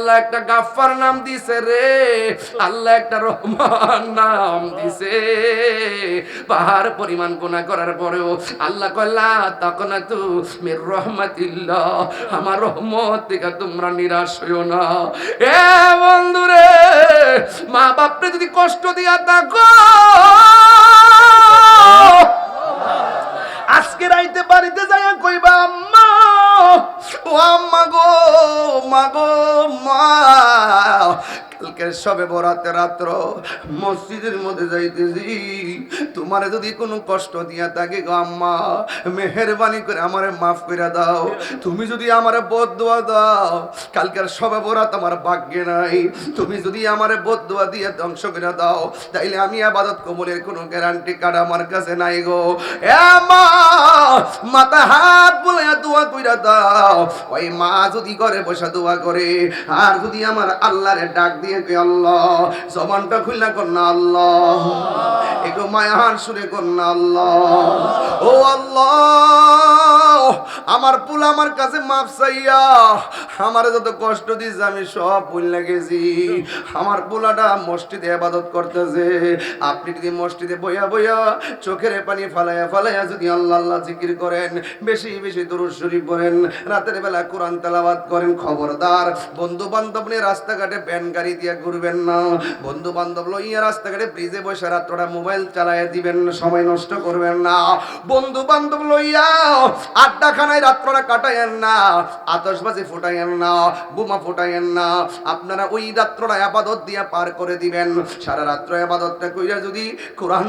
আল্লাহ একটা গাফফার নাম দিছে রে। আল্লাহ একটা রহমান নাম দিছে। পাহাড় পরিমাণ গুনাহ করার পরেও আল্লাহ কল্লা তখন তু মির রহমাতিল্লাহ। আমার রহমত থেকে তোমরা নিরাশ হইও না। এ বন্ধুরে মা বাপরে যদি কষ্ট দিয়া থাকো। আজকে রাইতে বাড়িতে যাইয়া কইবা, আম্মা ও মাগো মাগো মা। কালকে সবে বরাতে রাত্র মসজিদের মধ্যে যাইতেছি। তোমারে যদি কোনো কষ্ট দিয়া থাকে গো আম্মা, মেহরবানি করে আমারে মাফ করে দাও। তুমি যদি আমারে বদুয়া দাও, কালকের সবে বরাত আমার ভাগ্যে নাই। তুমি যদি আমারে বদুয়া দিয়ে ধ্বংস করে দাও, তাইলে আমি আবাদত কবুলের কোনো গ্যারান্টি কার্ড আমার কাছে নাই গো। এ মা মাথা হাত বলে দোয়া কইরা দাও। ওই মা যদি করে বসে দোয়া করে, আর যদি আমার আল্লাহরে ডাক দিয়ে কে আল্লাহ জবানটা খুলনা না আল্লাহ একটু মায়াহান সুরে না আল্লাহ। ও আল্লাহ আমার পুল আমার কাছে মাপ চাইয়া, আমার যত কষ্ট দিয়েছে, আমি সব ভুল গেছি আমার পোলাটা মসজিদে আবাদত করতেছে। আপনি যদি মসজিদে বইয়া বইয়া চোখের পানি ফালাইয়া ফালাইয়া যদি আল্লাহ আল্লাহ জিকির করেন, বেশি বেশি দুরুদ শরীফ পড়েন, রাতের বেলা কোরআন তেলাওয়াত করেন, খবরদার। বন্ধু বান্ধব নিয়ে রাস্তাঘাটে ভ্যান গাড়ি দিয়ে ঘুরবেন না। বন্ধু বান্ধব লইয়া রাস্তাঘাটে ব্রিজে বসে রাত্রটা মোবাইল চালায় দিবেন সময় নষ্ট করবেন না। বন্ধু বান্ধব লইয়া আড্ডাখানায় রাত্রটা কাটাইয়েন না, আতশবাজি ফুটাইয়েন না, বোমা ফুটাইয়েন না। আপনারা ওই রাত্রটা আবাদত দিয়ে পার করে দিবেন। সারা রাত্র আবাদতটা কইরা যদি কোরআন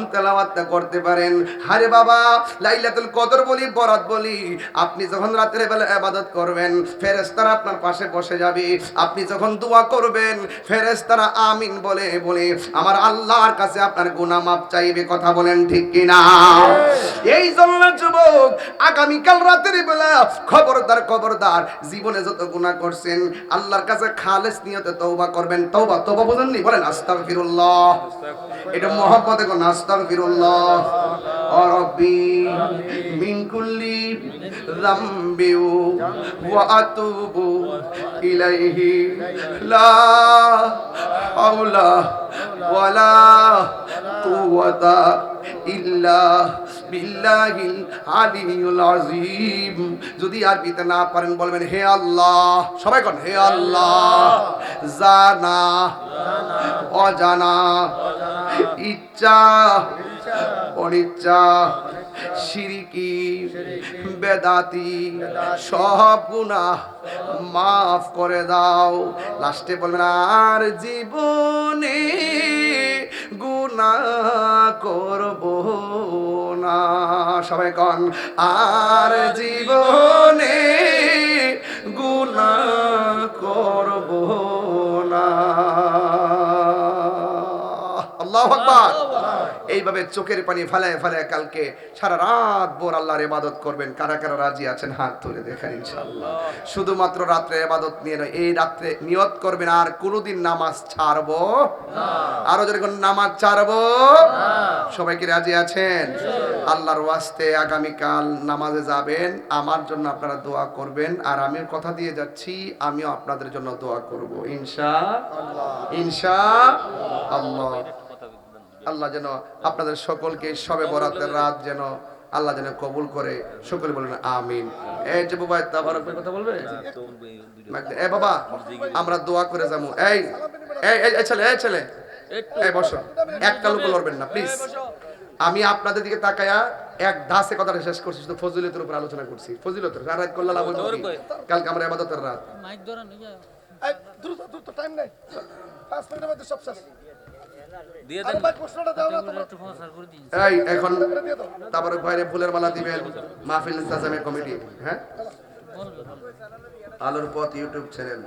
করতে পারেন। হারে বাবা, লাইলাতুল কদর বলি, বরাত বলি, আপনি যখন বেলা আবাদত করবেন, ফেরেশতারা আপনার পাশে বসে যাবে। আপনি যখন দোয়া করবেন, ফেরেশতারা আমিন বলে বলে, আমার আল্লাহর কাছে আপনার গুনাহ চাইবে। কথা বলেন ঠিক কিনা? এই জন্য যুবক, আগামীকাল রাতের বেলা খবরদার খবরদার, জীবনে যত গুণা করছেন, আল্লাহর কাছে খালেস নিয়তে তওবা করবেন। তওবা তওবা বুঝেননি? বলেন, আস্তাগফিরুল্লাহ। এটা মহব্বতে কোন আস্তাগফিরুল্লাহ। রব্বি, মিন কুল্লি যামবি ওয়া ইলাইহি, লা হাওলা ওয়ালা কুওয়াতা ইল্লা বিল্লাহিল আলিয়ুল আযীম। যদি আরবিতে না পারেন বলবেন, হে আল্লাহ, সবাই কোন, হে আল্লাহ, জানা, অজানা, ইচ্ছা, অনিচ্ছা সিরিকি বেদাতি, সব গুনাহ মাফ করে দাও। লাস্টে বলবেন, আর জীবনে গুনাহ করব না। সবাই কন, আর জীবনে গুনাহ করব না। আল্লাহ আকবার। এইভাবে চোখের পানি ফালায় ফালায় কালকে সারা রাত ভোর আল্লাহর ইবাদত করবেন। কারা কারা রাজি আছেন? হাত তুলে দেখেন ইনশাআল্লাহ। শুধুমাত্র রাত্রে ইবাদত নিয়ে নয়, এই রাত্রে নিয়ত করবেন আর কোনোদিন নামাজ ছাড়বো আরও যেরকম নামাজ ছাড়বো সবাই কি রাজি আছেন? আল্লাহর ওয়াস্তে আগামীকাল নামাজে যাবেন। আমার জন্য আপনারা দোয়া করবেন। আর আমিও কথা দিয়ে যাচ্ছি, আমিও আপনাদের জন্য দোয়া করব। ইনশা ইনশা আল্লাহ। আল্লাহ যেন আপনাদের সকলকে সবে বরাতের রাত যেন আল্লাহ যেন কবুল করে। সকলে বলেন আমিন। এই যে বাবা তাবারক ভাই কথা বলবে? এ বাবা আমরা দোয়া করে যাব। এই এই এই এই ছেলে এই ছেলে। এই বসো। একটা লোক লড়বেন না প্লিজ আমি আপনাদের দিকে তাকায়া এক ধাসে কথাটা শেষ করছি শুধু ফজিলতের উপর আলোচনা করছি। ফজিলতের আর রাত করলে লাভ কালকে আমরা ইবাদতের রাত। মাইক ধরা নিয়ে দ্রুত দ্রুত টাইম নেই। পাঁচ মিনিটের মধ্যে সব শেষ। দিয়ে দিন। এই এখন তারপরে বাইরে ফুলের মালা দিবেন মাহফিল ইসলামের কমিটি হ্যাঁ? আলোর পথ ইউটিউব চ্যানেল।